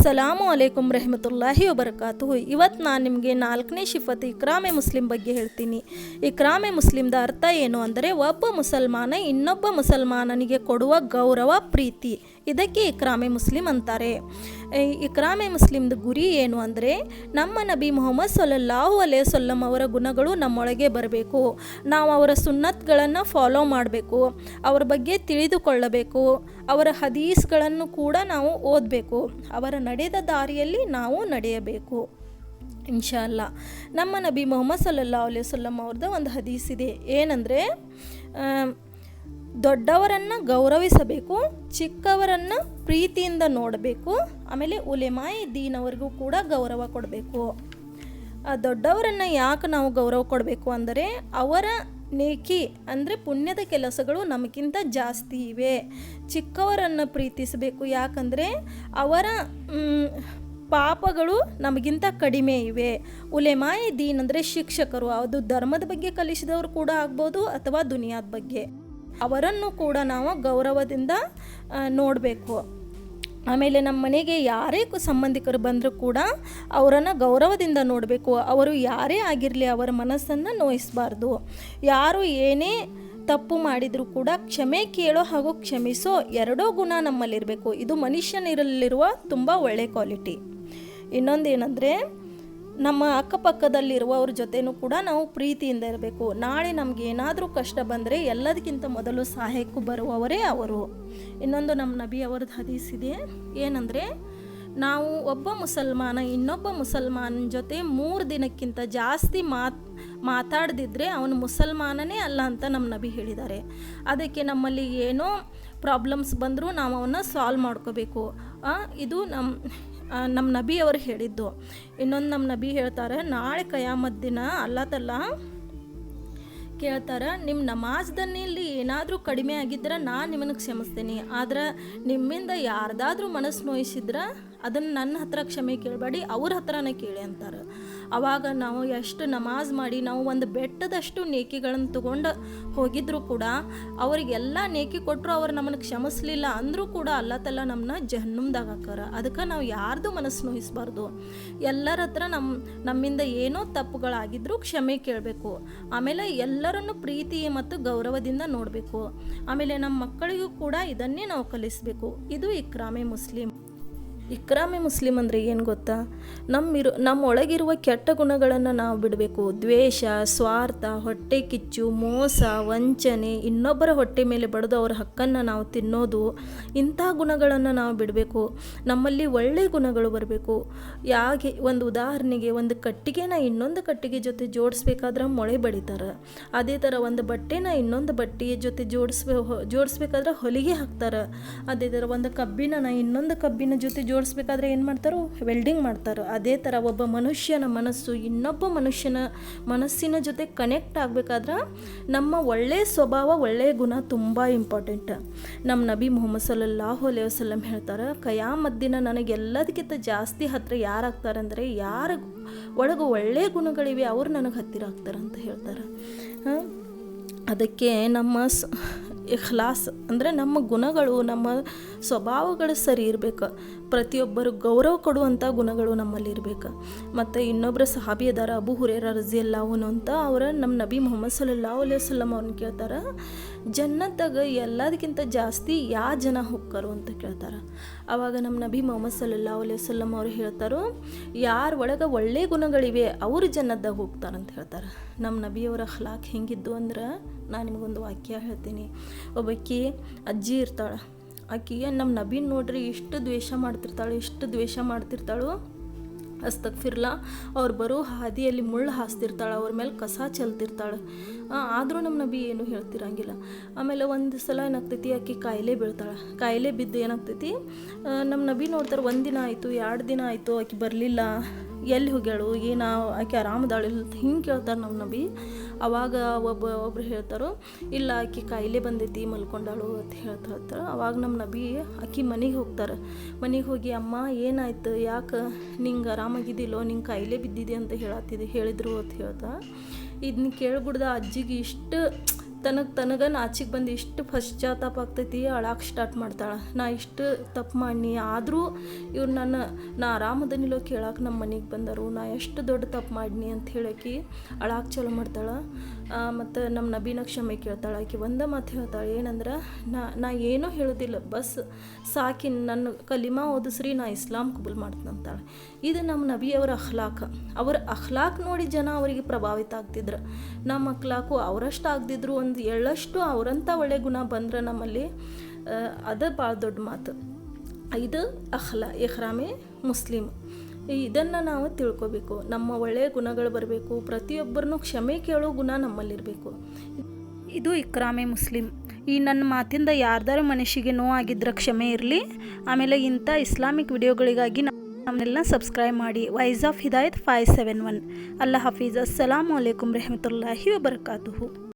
ಅಸ್ಸಲಾಮು ಅಲೈಕುಮ್ ರೆಹಮತುಲ್ಲಾಹಿ ವಬರಕಾತು ಇವತ್ತು ನಾನು ನಿಮಗೆ ನಾಲ್ಕನೇ ಶಿಫತ್ ಇಕ್ರಾಮೆ ಮುಸ್ಲಿಂ ಬಗ್ಗೆ ಹೇಳ್ತೀನಿ. ಇಕ್ರಾಮೆ ಮುಸ್ಲಿಮ್ದ ಅರ್ಥ ಏನು ಅಂದರೆ, ಒಬ್ಬ ಮುಸಲ್ಮಾನ ಇನ್ನೊಬ್ಬ ಮುಸಲ್ಮಾನನಿಗೆ ಕೊಡುವ ಗೌರವ, ಪ್ರೀತಿ. ಇದಕ್ಕೆ ಇಕ್ರಾಮೆ ಮುಸ್ಲಿಂ ಅಂತಾರೆ. ಇಕ್ರಾಮೆ ಮುಸ್ಲಿಮ್ದು ಗುರಿ ಏನು ಅಂದರೆ ನಮ್ಮ ನಬಿ ಮೊಹಮ್ಮದ್ ಸೊಲ್ಲಾಹು ಅಲೇ ಸೊಲ್ಲಂ ಅವರ ಗುಣಗಳು ನಮ್ಮೊಳಗೆ ಬರಬೇಕು. ನಾವು ಅವರ ಸುನ್ನತ್ಗಳನ್ನು ಫಾಲೋ ಮಾಡಬೇಕು. ಅವರ ಬಗ್ಗೆ ತಿಳಿದುಕೊಳ್ಳಬೇಕು. ಅವರ ಹದೀಸ್ಗಳನ್ನು ಕೂಡ ನಾವು ಓದಬೇಕು. ಅವರ ನಡೆದ ದಾರಿಯಲ್ಲಿ ನಾವು ನಡೆಯಬೇಕು. ಇನ್ಶಾ ಅಲ್ಲ ನಮ್ಮ ನಬಿ ಮೊಹಮ್ಮದ್ ಸಲ್ಲಲ್ಲಾಹು ಅಲೈಹಿ ಸಲ್ಲಂ ಅವ್ರದ್ದು ಒಂದು ಹದೀಸ್ ಇದೆ. ಏನಂದರೆ ದೊಡ್ಡವರನ್ನು ಗೌರವಿಸಬೇಕು, ಚಿಕ್ಕವರನ್ನು ಪ್ರೀತಿಯಿಂದ ನೋಡಬೇಕು, ಆಮೇಲೆ ಉಲೆಮಾಯಿ ದೀನವರಿಗೂ ಕೂಡ ಗೌರವ ಕೊಡಬೇಕು. ದೊಡ್ಡವರನ್ನು ಯಾಕೆ ನಾವು ಗೌರವ ಕೊಡಬೇಕು ಅಂದರೆ, ಅವರ ನೇಕಿ ಅಂದರೆ ಪುಣ್ಯದ ಕೆಲಸಗಳು ನಮಗಿಂತ ಜಾಸ್ತಿ ಇವೆ. ಚಿಕ್ಕವರನ್ನು ಪ್ರೀತಿಸಬೇಕು ಯಾಕಂದರೆ, ಅವರ ಪಾಪಗಳು ನಮಗಿಂತ ಕಡಿಮೆ ಇವೆ. ಉಲೆಮಾಯಿ ದೀನ್ ಅಂದರೆ ಶಿಕ್ಷಕರು. ಅದು ಧರ್ಮದ ಬಗ್ಗೆ ಕಲಿಸಿದವರು ಕೂಡ ಆಗ್ಬೋದು ಅಥವಾ ದುನಿಯಾದ ಬಗ್ಗೆ. ಅವರನ್ನು ಕೂಡ ನಾವು ಗೌರವದಿಂದ ನೋಡಬೇಕು. ಆಮೇಲೆ ನಮ್ಮ ಮನೆಗೆ ಯಾರೇ ಸಂಬಂಧಿಕರು ಬಂದರೂ ಕೂಡ ಅವರನ್ನು ಗೌರವದಿಂದ ನೋಡಬೇಕು. ಅವರು ಯಾರೇ ಆಗಿರಲಿ ಅವರ ಮನಸ್ಸನ್ನು ನೋಯಿಸಬಾರ್ದು. ಯಾರು ಏನೇ ತಪ್ಪು ಮಾಡಿದರೂ ಕೂಡ ಕ್ಷಮೆ ಕೇಳೋ ಹಾಗೂ ಕ್ಷಮಿಸೋ ಎರಡೋ ಗುಣ ನಮ್ಮಲ್ಲಿರಬೇಕು. ಇದು ಮನುಷ್ಯನಿರಲ್ಲಿರುವ ತುಂಬ ಒಳ್ಳೆ ಕ್ವಾಲಿಟಿ. ಇನ್ನೊಂದೇನೆಂದರೆ ನಮ್ಮ ಅಕ್ಕಪಕ್ಕದಲ್ಲಿರುವವ್ರ ಜೊತೆನೂ ಕೂಡ ನಾವು ಪ್ರೀತಿಯಿಂದ ಇರಬೇಕು. ನಾಳೆ ನಮ್ಗೆ ಏನಾದರೂ ಕಷ್ಟ ಬಂದರೆ ಎಲ್ಲದಕ್ಕಿಂತ ಮೊದಲು ಸಹಾಯಕ್ಕೂ ಬರುವವರೇ ಅವರು. ಇನ್ನೊಂದು ನಮ್ಮ ನಬಿ ಅವ್ರದ್ದು ಹದೀಸಿದೆ ಏನಂದರೆ, ನಾವು ಒಬ್ಬ ಮುಸಲ್ಮಾನ ಇನ್ನೊಬ್ಬ ಮುಸಲ್ಮಾನ ಜೊತೆ ಮೂರು ದಿನಕ್ಕಿಂತ ಜಾಸ್ತಿ ಮಾತ್ ಮಾತಾಡದಿದ್ದರೆ ಅವನು ಮುಸಲ್ಮಾನನೇ ಅಲ್ಲ ಅಂತ ನಮ್ಮ ನಬಿ ಹೇಳಿದ್ದಾರೆ. ಅದಕ್ಕೆ ನಮ್ಮಲ್ಲಿ ಏನೋ ಪ್ರಾಬ್ಲಮ್ಸ್ ಬಂದರೂ ನಾವು ಅವನ್ನ ಸಾಲ್ವ್ ಮಾಡ್ಕೋಬೇಕು. ಇದು ನಮ್ಮ ನಮ್ಮ ನಬಿ ಅವರು ಹೇಳಿದ್ದು. ಇನ್ನೊಂದು ನಮ್ಮ ನಬಿ ಹೇಳ್ತಾರೆ, ನಾಳೆ ಕಯಾಮತ್ ದಿನ ಅಲ್ಲಾ ತಲ್ಲ ಕೇಳ್ತಾರೆ ನಿಮ್ಮ ನಮಾಜ್ದಲ್ಲಿ ಏನಾದರೂ ಕಡಿಮೆ ಆಗಿದ್ದರೆ ನಾನು ನಿಮ್ಮನ್ನು ಕ್ಷಮಿಸ್ತೀನಿ. ಆದ್ರೆ ನಿಮ್ಮಿಂದ ಯಾರ್ದಾದ್ರೂ ಮನಸ್ಸು ನೋಯಿಸಿದ್ರೆ ಅದನ್ನು ನನ್ನ ಹತ್ರ ಕ್ಷಮೆ ಕೇಳಬೇಡಿ, ಅವ್ರ ಹತ್ರನೇ ಕೇಳಿ ಅಂತಾರೆ. ಅವಾಗ ನಾವು ಎಷ್ಟು ನಮಾಜ್ ಮಾಡಿ, ನಾವು ಒಂದು ಬೆಟ್ಟದಷ್ಟು ನೇಕಿಗಳನ್ನು ತಗೊಂಡು ಹೋಗಿದ್ರು ಕೂಡ ಅವರಿಗೆಲ್ಲ ನೇಕಿ ಕೊಟ್ಟರು ಅವ್ರು ನಮ್ಮನ್ನು ಕ್ಷಮಿಸ್ಲಿಲ್ಲ ಅಂದರೂ ಕೂಡ ಅಲ್ಲ ತಲ್ಲ ನಮ್ಮನ್ನ ಜಹನ್ನಮ್ದಾಗ ಹಾಕಾರ ಅದಕ್ಕೆ ನಾವು ಯಾರ್ದು ಮನಸ್ಸು ನೋಯಿಸ್ಬಾರ್ದು. ಎಲ್ಲರ ಹತ್ರ ನಮ್ಮ ನಮ್ಮಿಂದ ಏನೋ ತಪ್ಪುಗಳಾಗಿದ್ದರೂ ಕ್ಷಮೆ ಕೇಳಬೇಕು. ಆಮೇಲೆ ಎಲ್ಲರನ್ನು ಪ್ರೀತಿ ಮತ್ತು ಗೌರವದಿಂದ ನೋಡಬೇಕು. ಆಮೇಲೆ ನಮ್ಮ ಮಕ್ಕಳಿಗೂ ಕೂಡ ಇದನ್ನೇ ನಾವು ಕಲಿಸಬೇಕು. ಇದು ಇಕ್ರಾಮೆ ಮುಸ್ಲಿಂ. ಇಕ್ರಾಮೆ ಮುಸ್ಲಿಂ ಅಂದರೆ ಏನು ಗೊತ್ತಾ? ನಮ್ಮಿರು ನಮ್ಮೊಳಗಿರುವ ಕೆಟ್ಟ ಗುಣಗಳನ್ನು ನಾವು ಬಿಡಬೇಕು. ದ್ವೇಷ, ಸ್ವಾರ್ಥ, ಹೊಟ್ಟೆ ಕಿಚ್ಚು, ಮೋಸ, ವಂಚನೆ, ಇನ್ನೊಬ್ಬರ ಹೊಟ್ಟೆ ಮೇಲೆ ಬಡಿದು ಅವರ ಹಕ್ಕನ್ನು ನಾವು ತಿನ್ನೋದು, ಇಂಥ ಗುಣಗಳನ್ನು ನಾವು ಬಿಡಬೇಕು. ನಮ್ಮಲ್ಲಿ ಒಳ್ಳೆಯ ಗುಣಗಳು ಬರಬೇಕು. ಯಾಕೆ? ಒಂದು ಉದಾಹರಣೆಗೆ ಒಂದು ಕಟ್ಟಿಗೆನ ಇನ್ನೊಂದು ಕಟ್ಟಿಗೆ ಜೊತೆ ಜೋಡಿಸ್ಬೇಕಾದ್ರೆ ಮೊಳೆ ಬಡಿತಾರೆ. ಅದೇ ಥರ ಒಂದು ಬಟ್ಟೆನ ಇನ್ನೊಂದು ಬಟ್ಟೆಯ ಜೊತೆ ಜೋಡಿಸ್ಬೇ ಜೋಡಿಸ್ಬೇಕಾದ್ರೆ ಹೊಲಿಗೆ ಹಾಕ್ತಾರೆ. ಅದೇ ಥರ ಒಂದು ಕಬ್ಬಿನ ಇನ್ನೊಂದು ಕಬ್ಬಿನ ಜೊತೆ ಜೋಡಿಸ್ಬೇಕಾದ್ರೆ ಏನು ಮಾಡ್ತಾರೋ ವೆಲ್ಡಿಂಗ್ ಮಾಡ್ತಾರೋ. ಅದೇ ಥರ ಒಬ್ಬ ಮನುಷ್ಯನ ಮನಸ್ಸು, ಇನ್ನೊಬ್ಬ ಮನುಷ್ಯನ ಮನಸ್ಸಿನ ಜೊತೆ ಕನೆಕ್ಟ್ ಆಗಬೇಕಾದ್ರೆ ನಮ್ಮ ಒಳ್ಳೆಯ ಸ್ವಭಾವ ಒಳ್ಳೆಯ ಗುಣ ತುಂಬ ಇಂಪಾರ್ಟೆಂಟ್ ನಮ್ಮ ನಬಿ ಮೊಹಮ್ಮದ್ ಸಲ್ಲಲ್ಲಾಹು ಅಲೈ ವಸಲ್ಲಂ ಹೇಳ್ತಾರೆ, ಕಯಾಮದ್ದಿನ ನನಗೆ ಎಲ್ಲದಕ್ಕಿಂತ ಜಾಸ್ತಿ ಹತ್ತಿರ ಯಾರಾಗ್ತಾರೆ ಅಂದರೆ ಯಾರ ಒಳಗೆ ಒಳ್ಳೆಯ ಗುಣಗಳಿವೆ, ಅವ್ರು ನನಗೆ ಹತ್ತಿರ ಆಗ್ತಾರೆ ಅಂತ ಹೇಳ್ತಾರೆ. ಅದಕ್ಕೆ ನಮ್ಮ ಇಖ್ಲಾಸ್, ಅಂದರೆ ನಮ್ಮ ಗುಣಗಳು, ನಮ್ಮ ಸ್ವಭಾವಗಳು ಸರಿ ಇರಬೇಕು. ಪ್ರತಿಯೊಬ್ಬರು ಗೌರವ ಕೊಡುವಂಥ ಗುಣಗಳು ನಮ್ಮಲ್ಲಿ ಇರಬೇಕು. ಮತ್ತು ಇನ್ನೊಬ್ಬರ ಸಹಾಬಿ ಅದಾರ ಅಬು ಹುರೇರ ರಜಿಯಲ್ಲಾವನು ಅಂತ ಅವರ ನಮ್ಮ ನಬಿ ಮೊಹಮ್ಮದ್ ಸಲ್ಲಲ್ಲಾಹು ಅಲೈಹಿ ವಸಲ್ಲಂ ಅವ್ರನ್ನ ಕೇಳ್ತಾರೆ. ಜನ್ನತ್ತಾಗ ಎಲ್ಲದಕ್ಕಿಂತ ಜಾಸ್ತಿ ಯಾ ಜನ ಹೊಕ್ಕರು ಅಂತ ಕೇಳ್ತಾರೆ. ಆವಾಗ ನಮ್ಮ ನಬಿ ಮೊಹಮ್ಮದ್ ಸಲ್ಲಲ್ಲಾಹು ಅಲೈಹಿ ವಸಲ್ಲಂ ಅವ್ರು ಹೇಳ್ತಾರೋ, ಯಾರ ಒಳಗೆ ಒಳ್ಳೆಯ ಗುಣಗಳಿವೆ ಅವರು ಜನ್ನದಾಗ ಅಂತ ಹೇಳ್ತಾರೆ. ನಮ್ಮ ನಬಿಯವರ ಅಖ್ಲಾಕ್ ಹೆಂಗಿದ್ದು ಅಂದ್ರೆ ನಾನು ನಿಮಗೊಂದು ವಾಕ್ಯ ಹೇಳ್ತೀನಿ. ಒಬ್ಬಾಕಿ ಅಜ್ಜಿ ಇರ್ತಾಳೆ ಆಕಿಗೆ ನಮ್ಮ ನಬೀನ್ ನೋಡ್ರಿ ಎಷ್ಟು ದ್ವೇಷ ಮಾಡ್ತಿರ್ತಾಳು ಎಷ್ಟು ದ್ವೇಷ ಮಾಡ್ತಿರ್ತಾಳು. ಅಸ್ತಕ್ಫಿರ್ಲ, ಅವ್ರು ಬರೋ ಹಾದಿಯಲ್ಲಿ ಮುಳ್ಳು ಹಾಸ್ತಿರ್ತಾಳೆ, ಅವ್ರ ಮೇಲೆ ಕಸ ಚೆಲ್ತಿರ್ತಾಳೆ. ಆದರೂ ನಮ್ಮ ನಬಿ ಏನು ಹೇಳ್ತಿರಂಗಿಲ್ಲ. ಆಮೇಲೆ ಒಂದು ಸಲ ಏನಾಗ್ತೈತಿ, ಆಕೆ ಕಾಯಿಲೆ ಬೀಳ್ತಾಳೆ. ಕಾಯಿಲೆ ಬಿದ್ದು ಏನಾಗ್ತೈತಿ ನಮ್ಮ ನಬಿ ನೋಡ್ತಾರೆ, ಒಂದು ದಿನ ಆಯಿತು, ಎರಡು ದಿನ ಆಯಿತು, ಆಕೆ ಬರಲಿಲ್ಲ, ಎಲ್ಲಿ ಹೋಗ್ಯಾಳು, ಏನು, ಆಕೆ ಆರಾಮದಾಳಿಲ್ಲ ಹಿಂಗೆ ಕೇಳ್ತಾರೆ ನಮ್ಮ ನಬಿ. ಅವಾಗ ಒಬ್ಬ ಒಬ್ರು ಹೇಳ್ತಾರೋ, ಇಲ್ಲ ಆಕಿ ಕಾಯಿಲೆ ಬಂದೈತಿ, ಮಲ್ಕೊಂಡಾಳು ಅಂತ ಹೇಳ್ತಾ ಹೇಳ್ತಾರೆ, ಅವಾಗ ನಮ್ಮ ನಬಿ ಆಕಿ ಮನೆಗೆ ಹೋಗ್ತಾರೆ. ಮನೆಗೆ ಹೋಗಿ, ಅಮ್ಮ ಏನಾಯ್ತು, ಯಾಕೆ ನಿಂಗೆ ಆರಾಮಾಗಿದ್ದಿಲ್ಲೋ, ನಿಂಗೆ ಕಾಯಿಲೆ ಬಿದ್ದಿದೆ ಅಂತ ಹೇಳತ್ತಿದೆ ಹೇಳಿದ್ರು ಅಂತ ಹೇಳ್ತಾ ಇದನ್ನ ಕೇಳ್ಬಿಡ್ದ ಅಜ್ಜಿಗೆ ಇಷ್ಟು ತನಗೆ ತನಗ ನಾಚಿಗೆ ಬಂದು ಇಷ್ಟು ಪಶ್ಚಾತ್ತಾಪ ಆಗ್ತೈತಿ, ಅಳಾಕ್ ಸ್ಟಾರ್ಟ್ ಮಾಡ್ತಾಳೆ. ನಾ ಇಷ್ಟು ತಪ್ಪು ಮಾಡಿ ಆದರೂ ಇವ್ರು ನನ್ನ, ನಾ ಆರಾಮದನಿಲೋ ಕೇಳಕ್ಕೆ ನಮ್ಮ ಮನೆಗೆ ಬಂದರು. ನಾ ಎಷ್ಟು ದೊಡ್ಡ ತಪ್ಪು ಮಾಡಿನಿ ಅಂತ ಹೇಳಕಿ ಅಳಾಕ್ ಚಲೋ ಮಾಡ್ತಾಳೆ. ಮತ್ತು ನಮ್ಮ ನಬೀನ ಕ್ಷಮೆ ಕೇಳ್ತಾಳೆ. ಆಕೆ ಒಂದೇ ಮಾತು ಹೇಳ್ತಾಳೆ, ಏನಂದ್ರೆ, ನಾ ನಾ ಏನೂ ಹೇಳೋದಿಲ್ಲ, ಬಸ್ ಸಾಕಿ ನನ್ನ ಕಲಿಮಾ ಓದಿಸ್ರಿ, ನಾ ಇಸ್ಲಾಂ ಕಬೂಲ್ ಮಾಡ್ತಂತಾಳೆ ಇದು ನಮ್ಮ ನಬಿಯವರ ಅಹ್ಲಾಕ್ ಅವರ ಅಹ್ಲಾಕ್ ನೋಡಿ ಜನ ಅವರಿಗೆ ಪ್ರಭಾವಿತ ಆಗ್ತಿದ್ರು. ನಮ್ಮ ಅಹ್ಲಾಕು ಅವರಷ್ಟು ಆಗ್ದಿದ್ರು ಎಳ್ಳಷ್ಟು ಅವರಂಥ ಒಳ್ಳೆ ಗುಣ ಬಂದ್ರೆ ನಮ್ಮಲ್ಲಿ ಅದು ಭಾಳ ದೊಡ್ಡ ಮಾತು. ಇದು ಅಹ್ಲ ಎಹ್ರಾಮೆ ಮುಸ್ಲಿಮ್. ಇದನ್ನು ನಾವು ತಿಳ್ಕೊಬೇಕು. ನಮ್ಮ ಒಳ್ಳೆಯ ಗುಣಗಳು ಬರಬೇಕು. ಪ್ರತಿಯೊಬ್ಬರನ್ನು ಕ್ಷಮೆ ಕೇಳೋ ಗುಣ ನಮ್ಮಲ್ಲಿರಬೇಕು. ಇದು ಇಕ್ರಾಮೆ ಮುಸ್ಲಿಂ. ಈ ನನ್ನ ಮಾತಿಂದ ಯಾರ್ದಾರ ಮನುಷ್ಯಗೆ ನೋವಾಗಿದ್ರೆ ಕ್ಷಮೆ ಇರಲಿ. ಆಮೇಲೆ ಇಂಥ ಇಸ್ಲಾಮಿಕ್ ವಿಡಿಯೋಗಳಿಗಾಗಿ ನಮ್ಮನ್ನೆಲ್ಲ ಸಬ್ಸ್ಕ್ರೈಬ್ ಮಾಡಿ. Voice of Hidayat five seven one. ಅಲ್ಲ ಹಫೀಜ್. ಅಸ್ಸಲಾಮು ಅಲೈಕುಮ್ ರೆಹಮತುಲ್ಲಾಹಿ ವಬರ್ಕಾತುಹು.